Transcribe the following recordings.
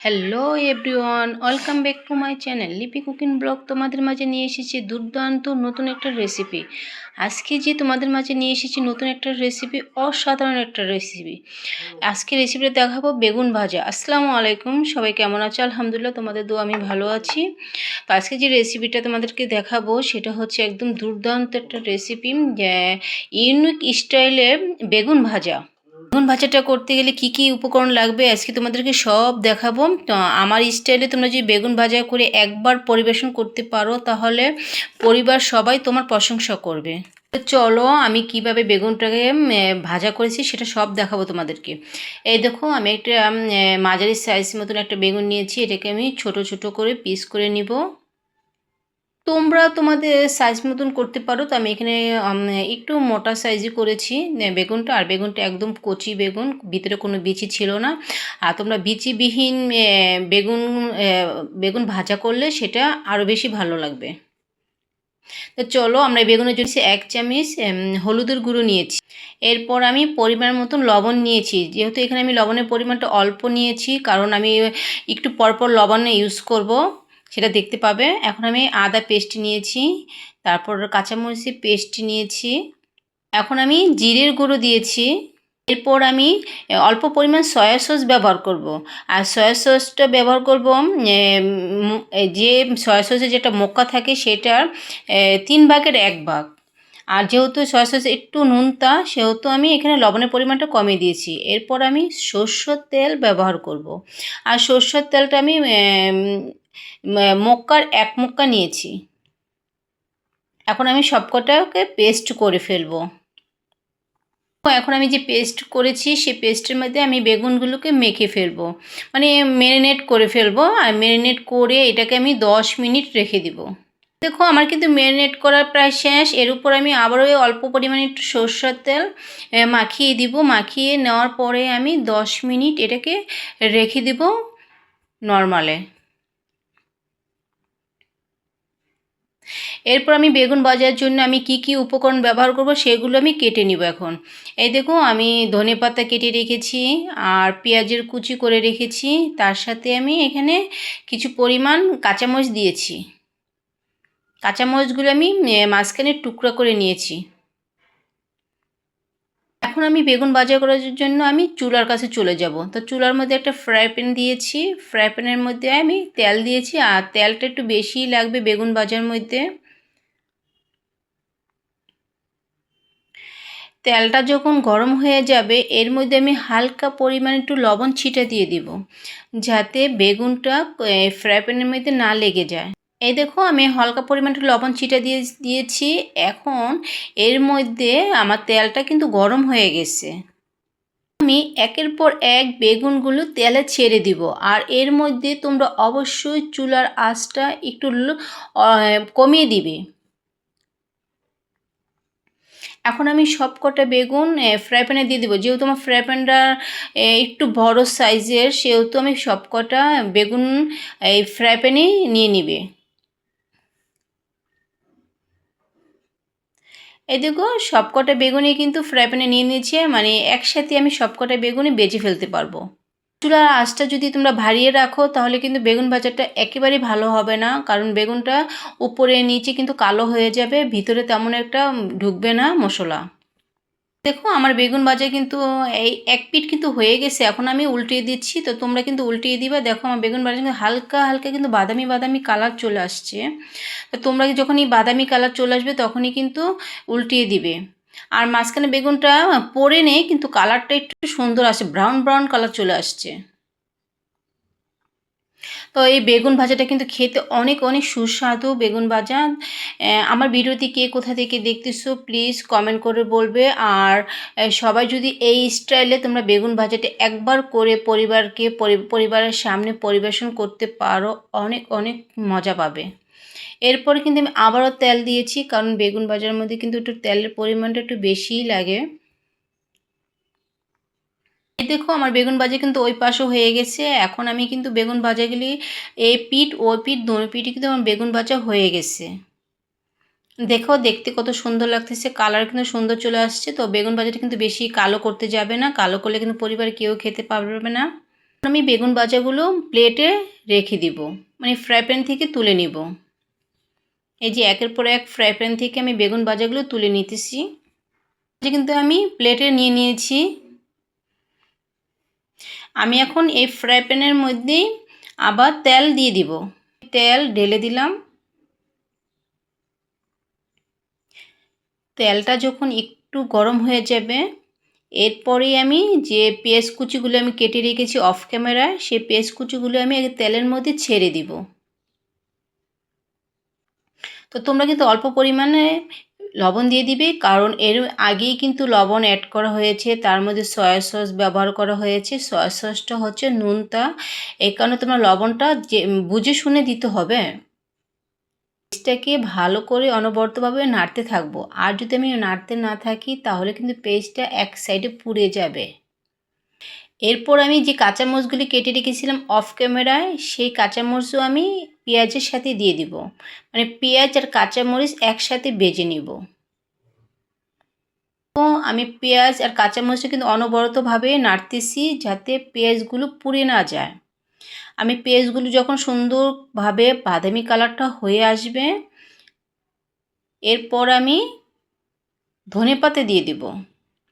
Hello everyone welcome back to my channel Lipi cooking blog তোমাদের মাঝে নিয়ে এসেছি দুর্দান্ত নতুন একটা রেসিপি আজকে যে তোমাদের মাঝে নিয়ে এসেছি নতুন একটা রেসিপি অসাধারণ একটা রেসিপি আজকে রেসিপিটা দেখাবো বেগুন ভাজা। আসসালামু আলাইকুম, সবাই কেমন আছে? আলহামদুলিল্লাহ, তোমাদের দু আমি ভালো আছি। তো আজকে যে রেসিপিটা তোমাদেরকে দেখাবো, সেটা হচ্ছে একদম দুর্দান্ত একটা রেসিপি ইউনিক স্টাইলে বেগুন ভাজা। বেগুন ভাজাটা করতে গেলে কি কি উপকরণ লাগবে? আজকে তোমাদেরকে সব দেখাবো। আমার স্টাইলে তোমরা যদি বেগুন ভাজা করে একবার পরিবেশন করতে পারো, তাহলে পরিবার সবাই তোমার প্রশংসা করবে। চলো আমি কীভাবে বেগুনটাকে ভাজা করেছি সেটা সব দেখাবো তোমাদেরকে। এই দেখো, আমি একটা মাঝারি সাইজ মতন একটা বেগুন নিয়েছি। এটাকে আমি ছোট ছোট করে পিস করে নিব। তোমরা তোমাদের সাইজ মতন করতে পারো। তো আমি এখানে একটু মোটা সাইজই করেছি। বেগুনটা, আর বেগুনটা একদম কচি বেগুন, ভিতরে কোনো বিচি ছিল না। আর তোমরা বিচিবিহীন বেগুন বেগুন ভাজা করলে সেটা আরও বেশি ভালো লাগবে। তো চলো আমরা বেগুনের জন্য এক চামচ হলুদের গুঁড়ো নিয়েছি। এরপর আমি পরিমাণ মতন লবণ নিয়েছি। যেহেতু এখানে আমি লবণের পরিমাণটা অল্প নিয়েছি, কারণ আমি একটু পরপর লবণ ইউজ করব। সেটা দেখতে পাবে। এখন আমি আদা পেস্ট নিয়েছি, তারপর কাঁচামরিচের পেস্ট নিয়েছি। এখন আমি জিরের গুঁড়ো দিয়েছি। এরপর আমি অল্প পরিমাণ সয়া সস ব্যবহার করব। আর সয়া সসটা ব্যবহার করব যে সয়া সসে যেটা মোক্কা থাকে সেটার তিন ভাগের এক ভাগ। আর যেহেতু সয়া সস একটু নুনতা, সেহেতু আমি এখানে লবণের পরিমাণটা কমিয়ে দিয়েছি। এরপর আমি সর্ষের তেল ব্যবহার করব। আর সর্ষের তেলটা আমি মক্কার এক মক্কা নিয়েছি। এখন আমি সবকটাকে পেস্ট করে ফেলব। এখন আমি যে পেস্ট করেছি, সেই পেস্টের মধ্যে আমি বেগুনগুলোকে মেখে ফেলব। মানে ম্যারিনেট করে ফেলব। আর ম্যারিনেট করে এটাকে আমি দশ মিনিট রেখে দিব। দেখো, আমার কিন্তু ম্যারিনেট করার প্রায় শেষ। এর উপর আমি আবারও অল্প পরিমাণে একটু সর্ষের তেল মাখিয়ে দিব। মাখিয়ে নেওয়ার পরে আমি দশ মিনিট এটাকে রেখে দিব নর্মালে এরপর আমি বেগুন ভাজার জন্য আমি কি কি উপকরণ ব্যবহার করব সেগুলো আমি কেটে নিব এখন। এই দেখো, আমি ধনে পাতা কেটে রেখেছি আর পেঁয়াজের কুচি করে রেখেছি। তার সাথে আমি এখানে কিছু পরিমাণ কাঁচামরিচ দিয়েছি। কাঁচামরিচগুলো আমি মাঝখানে টুকরা করে নিয়েছি। এখন আমি বেগুন বাজার করার জন্য আমি চুলার কাছে চলে যাব। তো চুলার মধ্যে একটা ফ্রাই প্যান দিয়েছি। ফ্রাই প্যানের মধ্যে আমি তেল দিয়েছি। আর তেলটা একটু বেশিই লাগবে বেগুন বাজার মধ্যে। তেলটা যখন গরম হয়ে যাবে, এর মধ্যে আমি হালকা পরিমাণে একটু লবণ ছিটা দিয়ে দিব। যাতে বেগুনটা ফ্রাই প্যানের মধ্যে না লেগে যায়। এই দেখো, আমি হালকা পরিমাণ লবণ ছিটা দিয়ে দিয়েছি। এখন এর মধ্যে আমার তেলটা কিন্তু গরম হয়ে গেছে। আমি একের পর এক বেগুনগুলো তেলে ছেড়ে দিব। আর এর মধ্যে তোমরা অবশ্যই চুলার আঁচটা একটু কমিয়ে দিবে। এখন আমি সব কটা বেগুন ফ্রাই প্যানে দিয়ে দেবো। যেহেতু আমার ফ্রাই প্যানটা একটু বড় সাইজের সেহেতু আমি সব কটা বেগুন, এই ফ্রাই প্যানেই নিয়ে নিবে। এই দেখো, সবকটা বেগুনই কিন্তু ফ্রাই প্যানে নিয়ে নিয়েছি মানে একসাথে আমি সবকটা বেগুনই বেজে ফেলতে পারব। চুলার আঁচটা যদি তোমরা ভারিয়ে রাখো, তাহলে কিন্তু বেগুন ভাজাটা একেবারেই ভালো হবে না, কারণ বেগুনটা উপরে নিচে কিন্তু কালো হয়ে যাবে, ভিতরে তেমন একটা ঢুকবে না মশলা। দেখো, আমার বেগুন ভাজা কিন্তু, এই এক পিট কিন্তু হয়ে গেছে। এখন আমি উল্টিয়ে দিচ্ছি, তো তোমরা কিন্তু উল্টিয়ে দিবা। দেখো, আমার বেগুন ভাজা কিন্তু হালকা হালকা কিন্তু বাদামি বাদামি কালার চলে আসছে। তো তোমরা যখন এই বাদামি কালার চলে আসবে, তখনই কিন্তু উল্টিয়ে দিবে। আর মাঝখানে বেগুনটা পরে নেই, কিন্তু কালারটা একটু সুন্দর আসে, ব্রাউন ব্রাউন কালার চলে আসছে। তো এই বেগুন ভাজাটা কিন্তু খেতে অনেক অনেক সুস্বাদু বেগুন ভাজা। আমার ভিডিওটি কে কোথা থেকে দেখতেছো প্লিজ কমেন্ট করে বলবে। আর সবাই যদি এই স্টাইলে তোমরা বেগুন ভাজাটা একবার করে পরিবারকে পরিবারের সামনে পরিবেশন করতে পারো, অনেক অনেক মজা পাবে। এরপরে কিন্তু আমি আবারও তেল দিয়েছি, কারণ বেগুন ভাজার মধ্যে কিন্তু একটু তেলের পরিমাণটা একটু বেশিই লাগে। দেখো আমার বেগুন ভাজা কিন্তু ওই পাশও হয়ে গেছে। এখন আমি কিন্তু বেগুন ভাজাগুলি, এই পিঠ ও পিঠ দোনো পিঠে কিন্তু আমার বেগুন ভাজা হয়ে গেছে। দেখো, দেখতে কত সুন্দর লাগতেছে, কালার কিন্তু সুন্দর চলে আসছে। তো বেগুন ভাজাটা কিন্তু বেশি কালো করতে যাবে না, কালো করলে কিন্তু পরিবার কেউ খেতে পারবে না। আমি বেগুন ভাজাগুলো প্লেটে রেখে দিব মানে ফ্রাই প্যান থেকে তুলে নিব। এই যে একের পর এক ফ্রাই প্যান থেকে আমি বেগুন ভাজাগুলো তুলে নিতেছি। কিন্তু আমি প্লেটে নিয়ে নিয়েছি। আমি এখন এই ফ্রাই প্যানের মধ্যে আবার তেল দিয়ে দিব। তেল ঢেলে দিলাম। তেলটা যখন একটু গরম হয়ে যাবে, এরপরে আমি যে পেঁয়াজ কুচিগুলো আমি কেটে রেখেছি অফ ক্যামেরায় সেই পেঁয়াজ কুচিগুলো আমি তেলের মধ্যে ছেড়ে দিব। তো তোমরা কিন্তু অল্প পরিমাণে লবণ দিয়ে দিবে, কারণ এর আগেই কিন্তু লবণ অ্যাড করা হয়েছে, তার মধ্যে সয়া সস ব্যবহার করা হয়েছে। সয়া সসটা হচ্ছে নুনটা, এই কারণে তোমরা লবণটা যে, বুঝে শুনে দিতে হবে। পেস্টটাকে ভালো করে অনবরতভাবে নাড়তে থাকব। আর যদি আমি নাড়তে না থাকি, তাহলে কিন্তু পেস্টটা এক সাইডে পুড়ে যাবে। এরপর আমি যে কাঁচামরিচগুলি কেটে রেখেছিলাম অফ ক্যামেরায় সেই কাঁচামরিচও আমি পেঁয়াজের সাথে দিয়ে দিব। মানে পেঁয়াজ আর কাঁচামরিচ একসাথে বেজে নিব। তো আমি পেঁয়াজ আর কাঁচামরিচটা কিন্তু অনবরতভাবে নাড়তেছি যাতে পেঁয়াজগুলো পুড়ে না যায়। আমি পেঁয়াজগুলো যখন সুন্দরভাবে বাদামি কালারটা হয়ে আসবে, এরপর আমি ধনে পাতা দিয়ে দিব।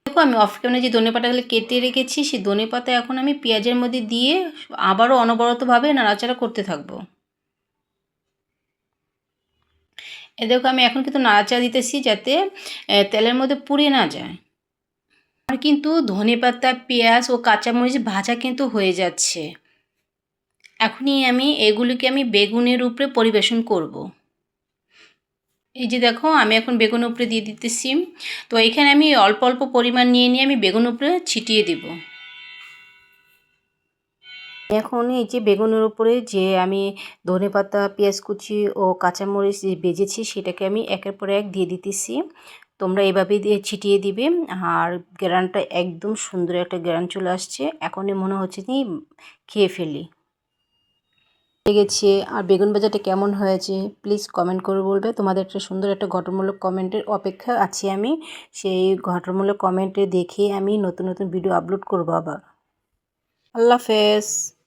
দেখো আমি অফ ক্যামেরা যে ধনে পাতাগুলো কেটে রেখেছি, সেই ধনে পাতা এখন আমি পেঁয়াজের মধ্যে দিয়ে আবারও অনবরতভাবে নাড়াচাড়া করতে থাকব। এ দেখো আমি এখন কিন্তু নাড়াচাড়া দিতেছি যাতে তেলের মধ্যে পুড়ে না যায়। আর কিন্তু ধনে পাতা, পেঁয়াজ ও কাঁচামরিচ ভাজা কিন্তু হয়ে যাচ্ছে। এখনই আমি এগুলিকে আমি বেগুনের উপরে পরিবেশন করব। এই যে দেখো, আমি এখন বেগুন উপরে দিয়ে দিতেছি। তো এখানে আমি অল্প অল্প পরিমাণ নিয়ে নিয়ে আমি বেগুন উপরে ছিটিয়ে দিব। এখন এই যে বেগুনের উপরে যে আমি ধনে পাতা পেঁয়াজ কুচি ও কাঁচামরিচ বেজেছি, সেটাকে আমি একের পর এক দিয়ে দিতেছি। তোমরা এভাবে দিয়ে ছিটিয়ে দিবে। আর গ্রানটা একদম সুন্দর একটা গ্রান চলে আসছে। এখনই মনে হচ্ছে যে খেয়ে ফেলি। গেছে। আর বেগুন বাজারটা কেমন হয়েছে? প্লিজ কমেন্ট করে বলবে। তোমাদের একটা সুন্দর একটা ঘটনামূলক কমেন্টের অপেক্ষা আছি আমি। সেই ঘটনামূলক কমেন্টে দেখে আমি নতুন নতুন ভিডিও আপলোড করব আবার। আল্লাহ হাফেজ।